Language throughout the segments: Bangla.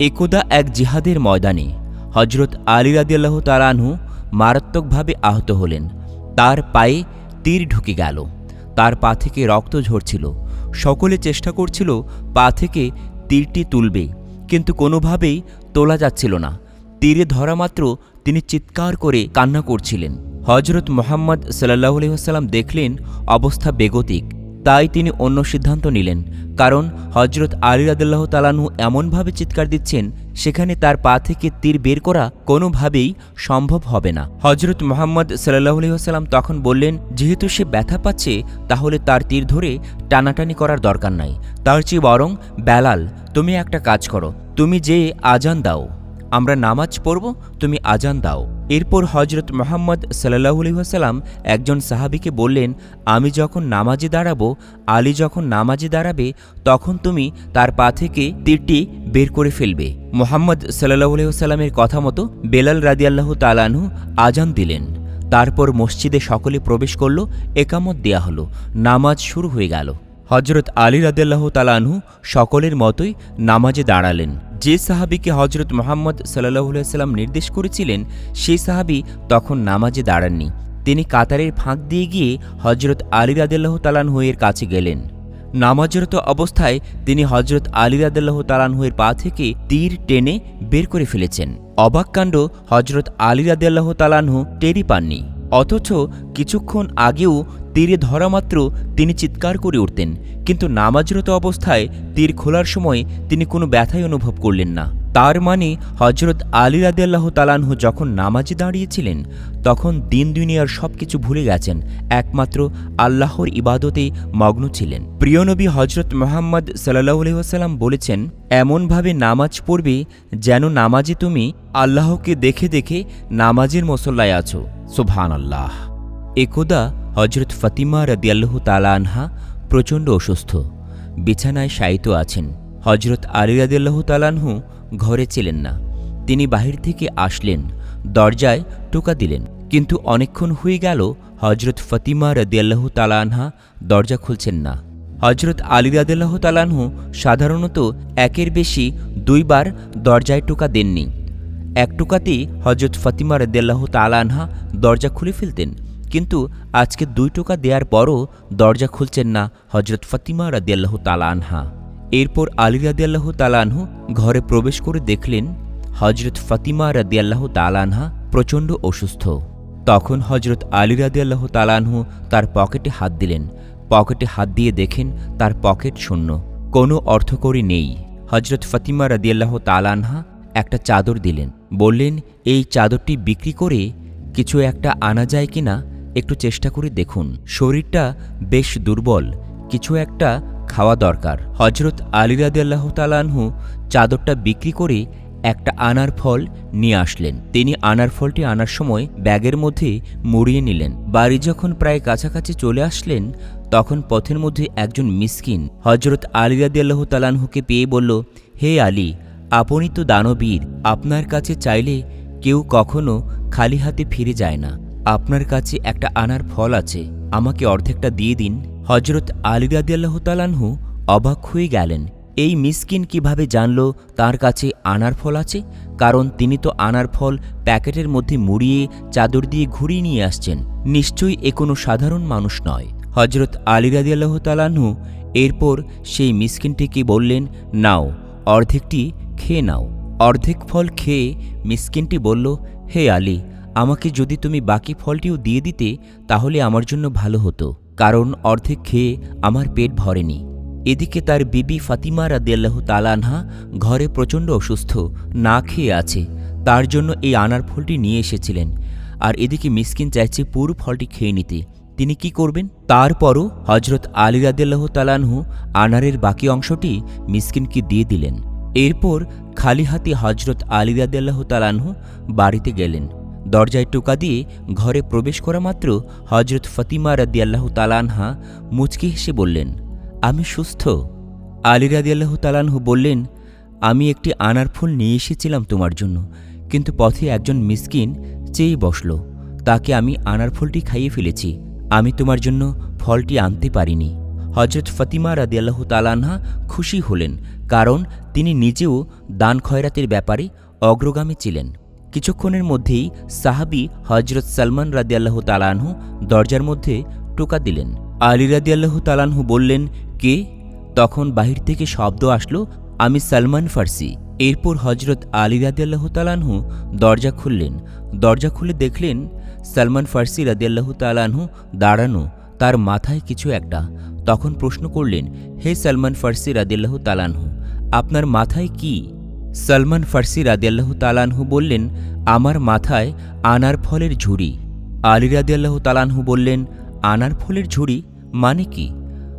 একদা এক জিহাদের ময়দানে হজরত আলী রাদিয়াল্লাহ তালানহু মারাত্মকভাবে আহত হলেন। তার পায়ে তীর ঢুকে গেল। তার পা থেকে রক্ত ঝরছিল। সকলে চেষ্টা করছিল পা থেকে তীরটি তুলবে, কিন্তু কোনোভাবেই তোলা যাচ্ছিল না। তীরে ধরা মাত্র তিনি চিৎকার করে কান্না করছিলেন। হজরত মোহাম্মদ সাল্লাহ আলহিহাস্লাম দেখলেন অবস্থা বেগতিক। তাই তিনি অন্য সিদ্ধান্ত নিলেন, কারণ হজরত আলী রাদুল্লাহ তালানু এমনভাবে চিৎকার দিচ্ছেন, সেখানে তার পা থেকে তীর বের করা কোনোভাবেই সম্ভব হবে না। হজরত মোহাম্মদ সাল্লাহ আলহিহাস্লাম তখন বললেন, যেহেতু সে ব্যথা পাচ্ছে, তাহলে তার তীর ধরে টানাটানি করার দরকার নাই। তার চেয়ে বরং, বেলাল, তুমি একটা কাজ করো, তুমি যে আজান দাও। আমরা নামাজ পড়ব, তুমি আজান দাও। এরপর হজরত মোহাম্মদ সাল্লাহুলিহাসাল্লাম একজন সাহাবিকে বললেন, আমি যখন নামাজে দাঁড়াবো, আলী যখন নামাজে দাঁড়াবে, তখন তুমি তার পা থেকে তীরটি বের করে ফেলবে। মোহাম্মদ সাল্লাহুলিহাসাল্লামের কথা মতো বেলাল রাদিয়াল্লাহু তালানহু আজান দিলেন। তারপর মসজিদে সকলে প্রবেশ করল, একামত দেয়া হলো, নামাজ শুরু হয়ে গেল। হজরত আলী রাদিয়াল্লাহু তালানহু সকলের মতোই নামাজে দাঁড়ালেন। যে সাহাবিকে হজরত মোহাম্মদ সাল্লাহুল্লাম নির্দেশ করেছিলেন সেই সাহাবি তখন নামাজে দাঁড়াননি। তিনি কাতারের ফাঁক দিয়ে গিয়ে হজরত আলী রাদিল্লাহ তালানহুয়ের কাছে গেলেন। নামাজরত অবস্থায় তিনি হজরত আলী রাদিল্লাহ তালানহুয়ের পা থেকে তীর টেনে বের করে ফেলেছেন। অবাককাণ্ড হজরত আলী রাদিল্লাহ তালানহু টেরি পাননি। অথচ কিছুক্ষণ আগেও তীরে ধরা মাত্র তিনি চিৎকার করে উঠতেন, কিন্তু নামাজরত অবস্থায় তীর খোলার সময় তিনি কোনো ব্যথাই অনুভব করলেন না। তার মানে হজরত আলী রাদিয়াল্লাহ তালানহু যখন নামাজে দাঁড়িয়েছিলেন, তখন দিন দুনিয়ার সব কিছু ভুলে গেছেন, একমাত্র আল্লাহর ইবাদতে মগ্ন ছিলেন। প্রিয়নবী হজরত মোহাম্মদ সাল্লাহ বলেছেন, এমনভাবে নামাজ পড়বে যেন নামাজে তুমি আল্লাহকে দেখে দেখে নামাজের মসল্লায় আছো। সুবহান আল্লাহ একদা হজরত ফতিমা রদিয়াল্লাহ তালা আনহা প্রচণ্ড অসুস্থ, বিছানায় শায়িত আছেন। হজরত আলী রাদিয়াল্লাহ তালানহু ঘরে ছিলেন না। তিনি বাহির থেকে আসলেন, দরজায় টোকা দিলেন। কিন্তু অনেকক্ষণ হয়ে গেল হজরত ফতিমা রদিয়াল্লাহ তালা আনহা দরজা খুলছেন না। হজরত আলী রাদিয়াল্লাহ তালানহু সাধারণত একের বেশি দুইবার দরজায় টোকা দেননি। এক টোকাতেই হজরত ফতিমা রদিয়াল্লাহ তালা আনহা দরজা খুলে ফেলতেন। কিন্তু আজকে দুই টোকা দেওয়ার পরও দরজা খুলছেন না হজরত ফতিমা রাদিয়াল্লাহ তালা আনহা। এরপর আলী রাদিয়াল্লাহ তালা আনহু ঘরে প্রবেশ করে দেখলেন হজরত ফতিমা রাদিয়াল্লাহ তালানহা প্রচণ্ড অসুস্থ। তখন হজরত আলী রাদিয়াল্লাহ তালা আনহু তার পকেটে হাত দিলেন। পকেটে হাত দিয়ে দেখেন তার পকেট শূন্য। কোনো অর্থকরী নেই। হজরত ফতিমা রাদিয়াল্লাহ তালানহা একটা চাদর দিলেন। বললেন, এই চাদরটি বিক্রি করে কিছু একটা আনা যায় কিনা? একটু চেষ্টা করে দেখুন। শরীরটা বেশ দুর্বল। কিছু একটা খাওয়া দরকার। হজরত আলী রাদিয়াল্লাহ চাদরটা বিক্রি করে একটা আনার ফল নিয়ে আসলেন। তিনি আনার ফলটি আনার সময় ব্যাগের মধ্যে মুড়িয়ে নিলেন। বাড়ি যখন প্রায় কাছাকাছি চলে আসলেন, তখন পথের মধ্যে একজন মিসকিন হজরত আলী রাদিয়াল্লাহ তালানহুকে পেয়ে বলল, হে আলী, আপনি তো দানবীর। আপনার কাছে চাইলে কেউ কখনো খালি হাতে ফিরে যায় না। আপনার কাছে একটা আনার ফল আছে। আমাকে অর্ধেকটা দিয়ে দিন। হজরত আলী রাদিয়াল্লাহ তালানহু অবাক হয়ে গেলেন। এই মিসকিন কীভাবে জানল তার কাছে আনার ফল আছে? কারণ তিনি তো আনার ফল প্যাকেটের মধ্যে মুড়িয়ে চাদর দিয়ে ঘুরিয়ে নিয়ে আসছেন। নিশ্চয়ই এ কোনো সাধারণ মানুষ নয়। হজরত আলী রাদিয়াল্লাহ তালানহু এরপর সেই মিসকিনটিকে বললেন, নাও, অর্ধেকটি খেয়ে নাও। অর্ধেক ফল খেয়ে মিসকিনটি বলল, হে আলী, আমাকে যদি তুমি বাকি ফলটিও দিয়ে দিতে, তাহলে আমার জন্য ভালো হতো। কারণ অর্ধেক খেয়ে আমার পেট ভরেনি। এদিকে তার বিবি ফাতিমা রাদিয়াল্লাহ তালানহা ঘরে প্রচণ্ড অসুস্থ, না খেয়ে আছে। তার জন্য এই আনার ফলটি নিয়ে এসেছিলেন। আর এদিকে মিসকিন চাইছে পুরো ফলটি খেয়ে নিতে। তিনি কি করবেন? তারপরও হজরত আলী রাদিয়াল্লাহ তালানহু আনারের বাকি অংশটি মিসকিনকে দিয়ে দিলেন। এরপর খালি হাতে হজরত আলী রাদিয়াল্লাহ তালানহু বাড়িতে গেলেন। দরজায় টোকা দিয়ে ঘরে প্রবেশ করা মাত্র হজরত ফতিমা রাদিয়াল্লাহ তালানহা মুচকি হেসে বললেন, আমি সুস্থ। আলী রাদিয়াল্লাহ তালানহু বললেন, আমি একটি আনার ফুল নিয়ে এসেছিলাম তোমার জন্য, কিন্তু পথে একজন মিসকিন চেয়ে বসল। তাকে আমি আনার ফুলটি খাইয়ে ফেলেছি। আমি তোমার জন্য ফলটি আনতে পারিনি। হজরত ফতিমা রাদিয়াল্লাহ তালানহা খুশি হলেন, কারণ তিনি নিজেও দান খয়রাতের ব্যাপারে অগ্রগামী ছিলেন। কিছুক্ষণের মধ্যেই সাহাবি হজরত সালমান রাদিয়াল্লাহ তালানহু দরজার মধ্যে টোকা দিলেন। আলী রাদিয়াল্লাহ তালানহু বললেন, কে? তখন বাহির থেকে শব্দ আসলো, আমি সালমান ফার্সি। এরপর হজরত আলী রাদিয়াল্লাহ তালানহু দরজা খুললেন। দরজা খুলে দেখলেন সালমান ফার্সি রাদিয়াল্লাহ তালানহু দাঁড়ানো, তার মাথায় কিছু একটা। তখন প্রশ্ন করলেন, হে সালমান ফার্সি রাদিয়াল্লাহ তালানহু আপনার মাথায় কি? সালমান ফার্সি রাদিয়াল্লাহ তালানহু বললেন, আমার মাথায় আনার ফলের ঝুড়ি। আলী রাদিয়াল্লাহ তালানহু বললেন, আনার ফলের ঝুড়ি? মানে কি?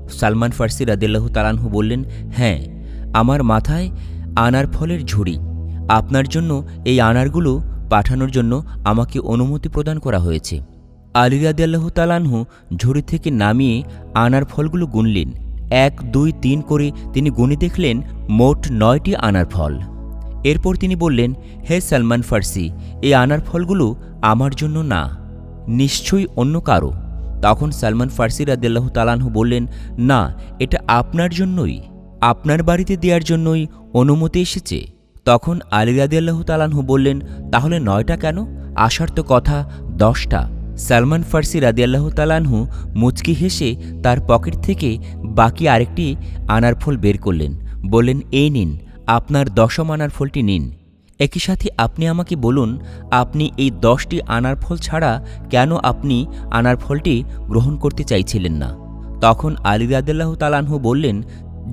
সালমান ফার্সি রাদিয়াল্লাহ তালানহু বললেন হ্যাঁ আমার মাথায় আনার ফলের ঝুড়ি। আপনার জন্য এই আনারগুলো পাঠানোর জন্য আমাকে অনুমতি প্রদান করা হয়েছে। আলী রাদিয়াল্লাহ তালানহু ঝুড়ি থেকে নামিয়ে আনার ফলগুলো গুনলেন। এক, দুই, তিন করে তিনি গুনে দেখলেন মোট নয়টি আনার ফল। এরপর তিনি বললেন, হে সালমান ফার্সি, এই আনার ফলগুলো আমার জন্য না, নিশ্চয়ই অন্য কারও। তখন সালমান ফার্সি রাদিয়াল্লাহ তালানহু বললেন, না, এটা আপনার জন্যই, আপনার বাড়িতে দেওয়ার জন্যই অনুমতি এসেছে। তখন আলী রাদিয়াল্লাহ তালানহু বললেন, তাহলে নয়টা কেন? আসার তো কথা, দশটা। সালমান ফার্সি রাদিয়াল্লাহ তালানহু মুচকি হেসে তার পকেট থেকে বাকি আরেকটি আনার ফল বের করলেন, বললেন, এই নিন। আপনার দশম আনার ফলটি নিন। একই সাথে আপনি আমাকে বলুন, আপনি এই দশটি আনার ফল ছাড়া কেন আপনি আনার ফলটি গ্রহণ করতে চাইছিলেন না? তখন আলী রাদিয়াল্লাহ তালানহু বললেন,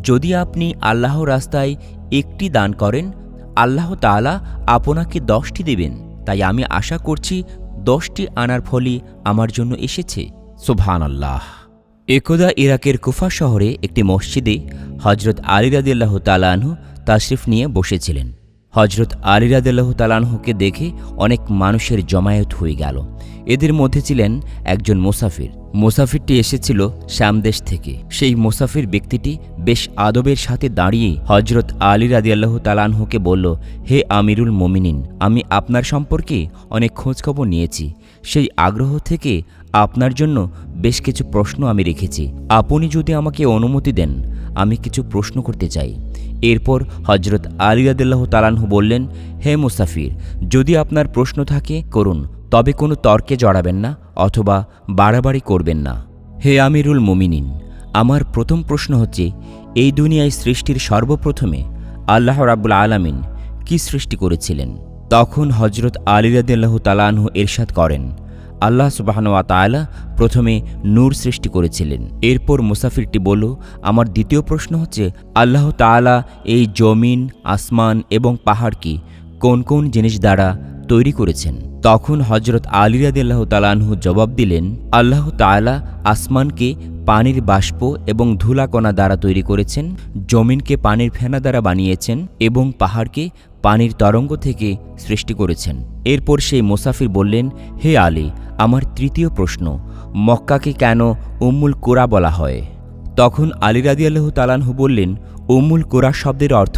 যদি আপনি আল্লাহ রাস্তায় একটি দান করেন, আল্লাহ তাআলা আপনাকে দশটি দেবেন। তাই আমি আশা করছি দশটি আনার ফলই আমার জন্য এসেছে। সুবহান আল্লাহ একদা ইরাকের কুফা শহরে একটি মসজিদে হজরত আলী রাদিল্লাহ তালানহু তাশরিফ নিয়ে বসেছিলেন। হজরত আলী রাদিল্লাহ তালানহুকে দেখে অনেক মানুষের জমায়েত হয়ে গেল। এদের মধ্যে ছিলেন একজন মুসাফির। মুসাফিরটি এসেছিল শ্যামদেশ থেকে। সেই মুসাফির ব্যক্তিটি বেশ আদবের সাথে দাঁড়িয়ে হজরত আলী রাদিয়াল্লাহ তালানহুকে বলল, হে আমিরুল মোমিনিন, আমি আপনার সম্পর্কে অনেক খোঁজখবর নিয়েছি। সেই আগ্রহ থেকে আপনার জন্য বেশ কিছু প্রশ্ন আমি রেখেছি। আপনি যদি আমাকে অনুমতি দেন, আমি কিছু প্রশ্ন করতে চাই। এরপর হজরত আলী রাদিল্লাহ তালানহু বললেন, হে মুসাফির, যদি আপনার প্রশ্ন থাকে, করুন, তবে কোনো তর্কে জড়াবেন না অথবা বাড়াবাড়ি করবেন না। হে আমিরুল মুমিনিন, আমার প্রথম প্রশ্ন হচ্ছে, এই দুনিয়ায় সৃষ্টির সর্বপ্রথমে আল্লাহ রাব্বুল আলামিন কি সৃষ্টি করেছিলেন? তখন হজরত আলী রাদিল্লাহ তালানহু এরশাদ করেন আল্লাহ সুবাহানুয়া তায়লা প্রথমে নূর সৃষ্টি করেছিলেন। এরপর মুসাফিরটি বলল, আমার দ্বিতীয় প্রশ্ন হচ্ছে, আল্লাহ তাআলা এই জমিন, আসমান এবং পাহাড়কে কোন কোন জিনিস দ্বারা তৈরি করেছেন? তখন হজরত আলী রাদিল্লাহ তালানহু জবাব দিলেন, আল্লাহ তাআলা আসমানকে পানির বাষ্প এবং ধুলাকণা দ্বারা তৈরি করেছেন, জমিনকে পানির ফেনা দ্বারা বানিয়েছেন এবং পাহাড়কে পানির তরঙ্গ থেকে সৃষ্টি করেছেন। এরপর সেই মুসাফির বললেন, হে আলী, আমার তৃতীয় প্রশ্ন, মক্কাকে কেন উম্মুল কোরা বলা হয়? তখন আলী রাদিয়াল্লাহু তালানহু বললেন, উম্মুল কোরা শব্দের অর্থ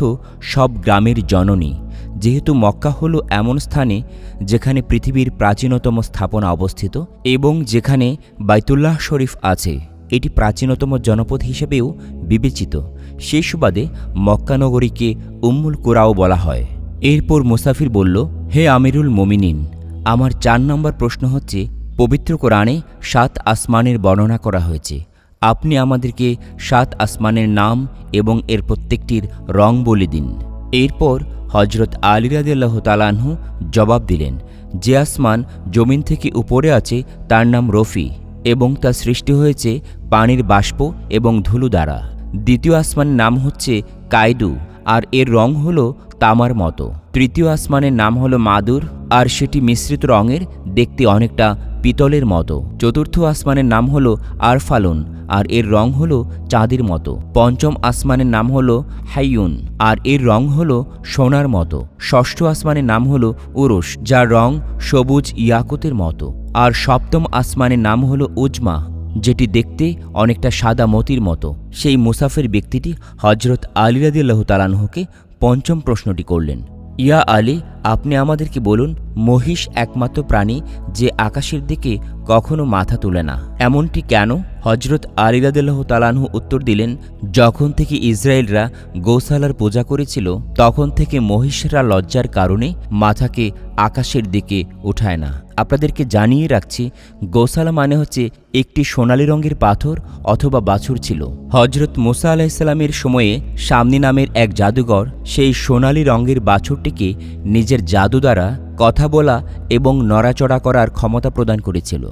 সব গ্রামের জননী। যেহেতু মক্কা হল এমন স্থানে যেখানে পৃথিবীর প্রাচীনতম স্থাপনা অবস্থিত এবং যেখানে বাইতুল্লাহ শরীফ আছে, এটি প্রাচীনতম জনপদ হিসেবেও বিবেচিত। সেই সুবাদে মক্কানগরীকে উম্মুল কোরাও বলা হয়। এরপর মুসাফির বলল, হে আমিরুল মোমিনিন, আমার চার নম্বর প্রশ্ন হচ্ছে, পবিত্র কোরআনে সাত আসমানের বর্ণনা করা হয়েছে। আপনি আমাদেরকে সাত আসমানের নাম এবং এর প্রত্যেকটির রং বলে দিন। এরপর হজরত আলী রাদিয়াল্লাহ তালানহু জবাব দিলেন, যে আসমান জমিন থেকে উপরে আছে, তার নাম রফি এবং তা সৃষ্টি হয়েছে পানির বাষ্প এবং ধুলো দ্বারা। দ্বিতীয় আসমানের নাম হচ্ছে কায়দু আর এর রং হলো তামার মতো। তৃতীয় আসমানের নাম হলো মাদুর, আর সেটি মিশ্রিত রঙের, দেখতে অনেকটা পিতলের মতো। চতুর্থ আসমানের নাম হলো আরফালুন, আর এর রং হলো চাঁদের মতো। পঞ্চম আসমানের নাম হলো হাইয়ুন, আর এর রং হলো সোনার মতো। ষষ্ঠ আসমানের নাম হলো উরুস যার রং সবুজ ইয়াকুতের মতো। আর সপ্তম আসমানের নাম হলো উজমা, যেটি দেখতে অনেকটা সাদা মতির মতো। সেই মুসাফির ব্যক্তিটি হজরত আলী রাদিয়াল্লাহু তালানহুকে পঞ্চম প্রশ্নটি করলেন, ইয়া আলী, আপনি আমাদেরকে বলুন, মহিষ একমাত্র প্রাণী যে আকাশের দিকে কখনো মাথা তোলে না। এমনটি কেন? হজরত আলিরাদিল্লাহ তালানহু উত্তর দিলেন, যখন থেকে ইসরায়েলরা গোসালার পূজা করেছিল, তখন থেকে মহিষরা লজ্জার কারণে মাথাকে আকাশের দিকে উঠায় না। আপনাদেরকে জানিয়ে রাখছি গোসালা মানে হচ্ছে একটি সোনালী রঙের পাথর অথবা বাছুর ছিল। হজরত মোসা আলাহিসাল্লামের সময়ে সামনি নামের এক জাদুঘর সেই সোনালী রঙের বাছুরটিকে নিজের জাদু দ্বারা কথা বলা এবং নড়াচড়া করার ক্ষমতা প্রদান করেছিল।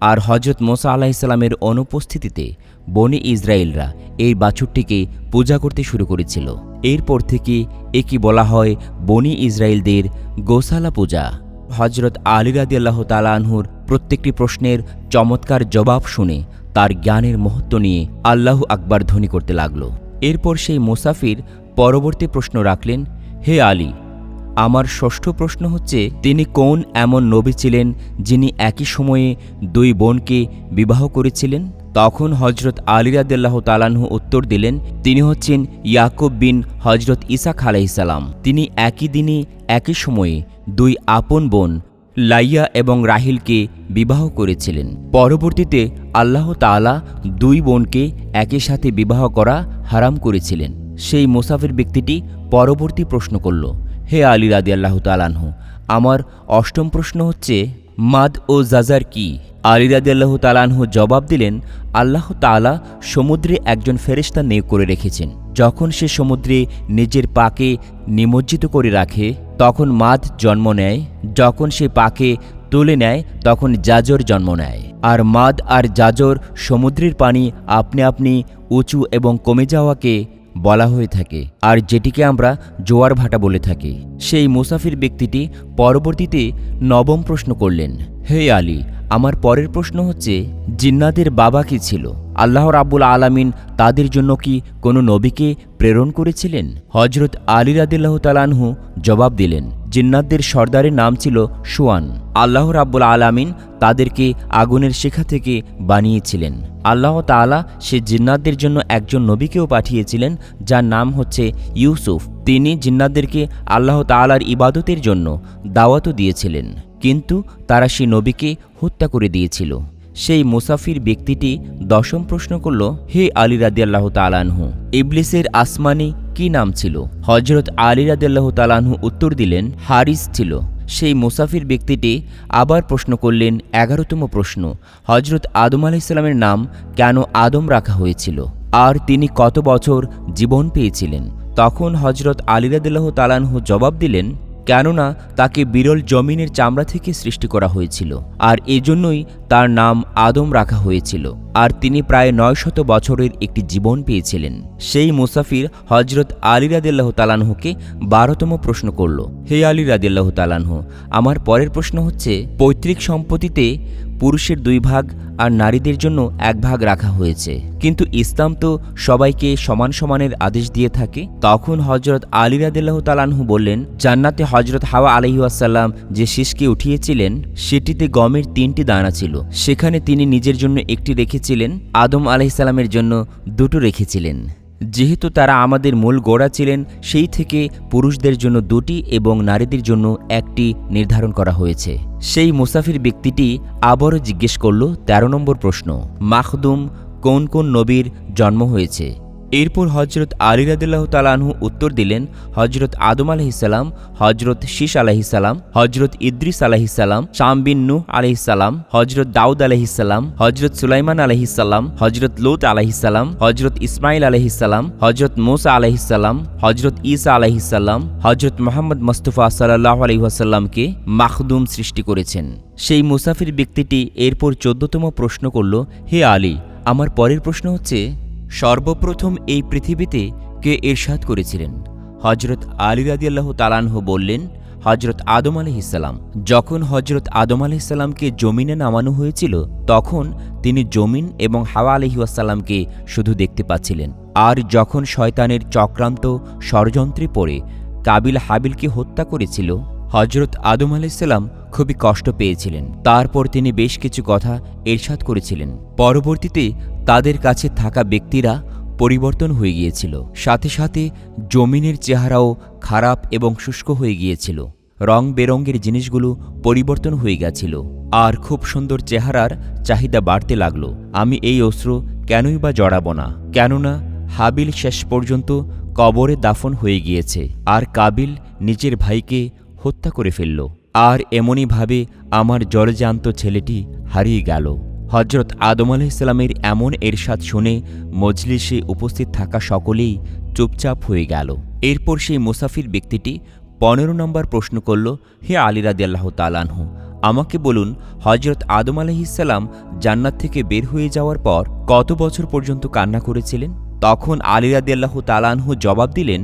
আর হজরত মোসা আলাহিসাল্লামের অনুপস্থিতিতে বনি ইসরায়েলরা এই বাছুরটিকে পূজা করতে শুরু করেছিল। এরপর থেকে একে বলা হয় বনি ইসরায়েলদের গোসালা পূজা। হজরত আলী রাদিয়াল্লাহ তালানহুর প্রত্যেকটি প্রশ্নের চমৎকার জবাব শুনে তার জ্ঞানের মহত্ব নিয়ে আল্লাহ আকবার ধ্বনি করতে লাগল। এরপর সেই মুসাফির পরবর্তী প্রশ্ন রাখলেন, হে আলী, আমার ষষ্ঠ প্রশ্ন হচ্ছে, তিনি কোন এমন নবী ছিলেন যিনি একই সময়ে দুই বোনকে বিবাহ করেছিলেন? তখন হজরত আলী রাদিয়াল্লাহ তালানহু উত্তর দিলেন, তিনি হচ্ছেন ইয়াকুব বিন হজরত ইসাক আলাইসালাম তিনি একই দিনে, একই সময়ে দুই আপন বোন, লাইয়া এবং রাহিলকে বিবাহ করেছিলেন। পরবর্তীতে আল্লাহ তাআলা দুই বোনকে একই সাথে বিবাহ করা হারাম করেছিলেন। সেই মুসাফির ব্যক্তিটি পরবর্তী প্রশ্ন করল, হে আলী রাদি আল্লাহ তালানহু আমার অষ্টম প্রশ্ন হচ্ছে, মাদ ও জাজার কি? আলী রাদি আল্লাহ তালানহু জবাব দিলেন, আল্লাহ তাআলা সমুদ্রে একজন ফেরেশতা নিয়োগ করে রেখেছেন। যখন সে সমুদ্রে নিজের পাকে নিমজ্জিত করে রাখে, তখন মাদ জন্ম নেয়। যখন সে পাকে তুলে নেয়, তখন জাজর জন্ম নেয়। আর মাদ আর জাজর সমুদ্রের পানি আপনি আপনি উঁচু এবং কমে যাওয়াকে বলা হয়ে থাকে। আর যেটিকে আমরা জোয়ার ভাটা বলে থাকি। সেই মুসাফির ব্যক্তিটি পরবর্তীতে নবম প্রশ্ন করলেন, হে আলী আমার পরের প্রশ্ন হচ্ছে জিন্নাদের বাবা কি ছিল? আল্লাহ রাব্বুল আলামিন তাদের জন্য কি কোনো নবীকে প্রেরণ করেছিলেন? হজরত আলী রাদিল্লাহ তালানহু জবাব দিলেন, জিন্নাতদের সর্দারের নাম ছিল সুয়ান। আল্লাহ রাব্বুল আলামিন তাদেরকে আগুনের শিখা থেকে বানিয়েছিলেন। আল্লাহ তাআলা সে জিন্নাতদের জন্য একজন নবীকেও পাঠিয়েছিলেন, যার নাম হচ্ছে ইউসুফ। তিনি জিন্নাতদেরকে আল্লাহ তাআলার ইবাদতের জন্য দাওয়াতও দিয়েছিলেন। কিন্তু তারা সে নবীকে হত্যা করে দিয়েছিল। সেই মুসাফির ব্যক্তিটি দশম প্রশ্ন করল, হে আলী রাদিয়াল্লাহ তালানহু ইবলিসের আসমানি কি নাম ছিল? হজরত আলী রাদিয়াল্লাহ তালানহু উত্তর দিলেন, হারিস ছিল। সেই মুসাফির ব্যক্তিটি আবার প্রশ্ন করলেন, এগারোতম প্রশ্ন হজরত আদম আলি ইসলামের নাম কেন আদম রাখা হয়েছিল? আর তিনি কত বছর জীবন পেয়েছিলেন? তখন হজরত আলিরাদিল্লাহ তালানহু জবাব দিলেন কেননা তাকে বিরল জমিনের চামড়া থেকে সৃষ্টি করা হয়েছিল, আর এজন্যই তার নাম আদম রাখা হয়েছিল, আর তিনি প্রায় নয় শত বছরের একটি জীবন পেয়েছিলেন। সেই মুসাফির হজরত আলী রাদিল্লাহ তালানহুকে বারোতম প্রশ্ন করল, হে আলী রাদিল্লাহ তালানহু আমার পরের প্রশ্ন হচ্ছে, পৈতৃক সম্পত্তিতে পুরুষের দুই ভাগ আর নারীদের জন্য এক ভাগ রাখা হয়েছে। কিন্তু ইসলাম তো সবাইকে সমান সমানের আদেশ দিয়ে থাকে। তখন হজরত আলী রাদিল্লাহ তালানহু বললেন, জান্নাতে হজরত হাওয়া আলহিউসাল্লাম যে শীষকে উঠিয়েছিলেন, সেটিতে গমের তিনটি দানা ছিল। সেখানে তিনি নিজের জন্য একটি রেখেছিলেন, আদম আলাইসাল্লামের জন্য দুটো রেখেছিলেন। যেহেতু তারা আমাদের মূল গোড়া ছিলেন, সেই থেকে পুরুষদের জন্য দুটি এবং নারীদের জন্য একটি নির্ধারণ করা হয়েছে। সেই মুসাফির ব্যক্তিটি আবারও জিজ্ঞেস করল ১৩ নম্বর প্রশ্ন, মাখদুম কোন কোন নবীর জন্ম হয়েছে? এরপর হজরত আলী রাদিল্লাহ তালাহু উত্তর দিলেন হজরত আদম আলহিসাল্লাম হজরত শীষ আলহিসাল্লাম হজরত ইদ্রিস আলহিসাল্লাম শাম বিন নূহ আলহিসাল্লাম হজরত দাউদ আলহিসাল্লাম হজরত সুলাইমান আলহিসাল্লাম হজরত লোত আলহিসাল্লাম হজরত ইসমাইল আলহিসাল্লাম হজরত মোসা আলহিসাল্লাম হজরত ঈসা আলহিসাল্লাম হজরত মোহাম্মদ মুস্তফা সাল্লাহ আলহিহাসাল্লামকে মাখদুম সৃষ্টি করেছেন সেই মুসাফির ব্যক্তিটি এরপর চোদ্দতম প্রশ্ন করল হে আলী আমার পরের প্রশ্ন হচ্ছে সর্বপ্রথম এই পৃথিবীতে কে এরশাদ করেছিলেন? হজরত আলী রাদিয়াল্লাহ তালানহ বললেন হজরত আদম আলহিসাল্লাম যখন হজরত আদম আলহিসাল্লামকে জমিনে নামানো হয়েছিল, তখন তিনি জমিন এবং হাওয়া আলহিউসাল্লামকে শুধু দেখতে পাচ্ছিলেন। আর যখন শয়তানের চক্রান্ত ষড়যন্ত্রে পড়ে, কাবিল হাবিলকে হত্যা করেছিল হজরত আদম আলাইসাল্লাম খুবই কষ্ট পেয়েছিলেন। তারপর তিনি বেশ কিছু কথা এরশাদ করেছিলেন। পরবর্তীতে তাদের কাছে থাকা ব্যক্তিরা পরিবর্তন হয়ে গিয়েছিল। সাথে সাথে জমিনের চেহারাও খারাপ এবং শুষ্ক হয়ে গিয়েছিল। রং বেরঙ্গের জিনিসগুলো পরিবর্তন হয়ে গেছিল। আর খুব সুন্দর চেহারার চাহিদা বাড়তে লাগল। আমি এই অস্ত্র কেনই বা জড়াবো না? কেননা হাবিল শেষ পর্যন্ত কবরে দাফন হয়ে গিয়েছে। আর কাবিল নিজের ভাইকে হত্যা করে ফেলল। আর এমনইভাবে আমার জলজান্ত ছেলেটি হারিয়ে গেল। হজরত আদম আলাইসাল্লামের এমন এরশাদ শুনে মজলিসে উপস্থিত থাকা সকলেই চুপচাপ হয়ে গেল। এরপর সেই মুসাফির ব্যক্তিটি পনেরো নম্বর প্রশ্ন করল, হে আলিরাদি আল্লাহ তালানহু আমাকে বলুন হজরত আদম আলহিসাল্লাম জান্নাত থেকে বের হয়ে যাওয়ার পর কত বছর পর্যন্ত কান্না করেছিলেন? তখন আলিরাদি আল্লাহ তালানহু জবাব দিলেন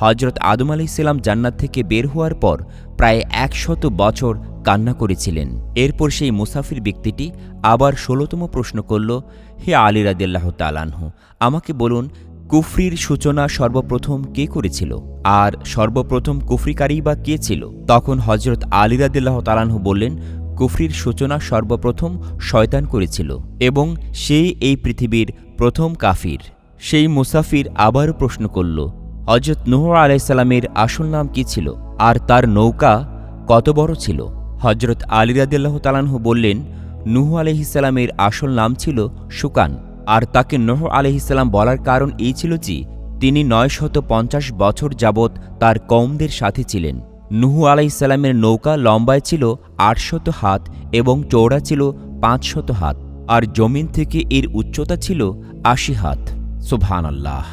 হজরত আদম আলি ইসলাম জান্নাত থেকে বের হওয়ার পর প্রায় একশত বছর কান্না করেছিলেন। এরপর সেই মুসাফির ব্যক্তিটি আবার ষোলোতম প্রশ্ন করল, হে আলী রাদিল্লাহ তালানহু আমাকে বলুন, কুফরির সূচনা সর্বপ্রথম কে করেছিল? আর সর্বপ্রথম কুফরিকারী বা কে ছিল? তখন হজরত আলী রাদিল্লাহ তালানহু বললেন, কুফরির সূচনা সর্বপ্রথম শয়তান করেছিল এবং সেই এই পৃথিবীর প্রথম কাফির। সেই মুসাফির আবারও প্রশ্ন করল হজরত নুহ আলাইসাল্লামের আসল নাম কি ছিল? আর তার নৌকা কত বড় ছিল? হজরত আলী রাদিল্লাহ তালানহু বললেন, নুহ আলহিসাল্লামের আসল নাম ছিল সুকান। আর তাকে নোহ আলহিসাল্লাম বলার কারণ এই ছিল যে, তিনি নয় শত পঞ্চাশ বছর যাবৎ তার কৌমদের সাথে ছিলেন। নুহু আলাইসাল্লামের নৌকা লম্বায় ছিল আটশত হাত এবং চৌড়া ছিল পাঁচশত হাত, আর জমিন থেকে এর উচ্চতা ছিল আশি হাত। সুবহান আল্লাহ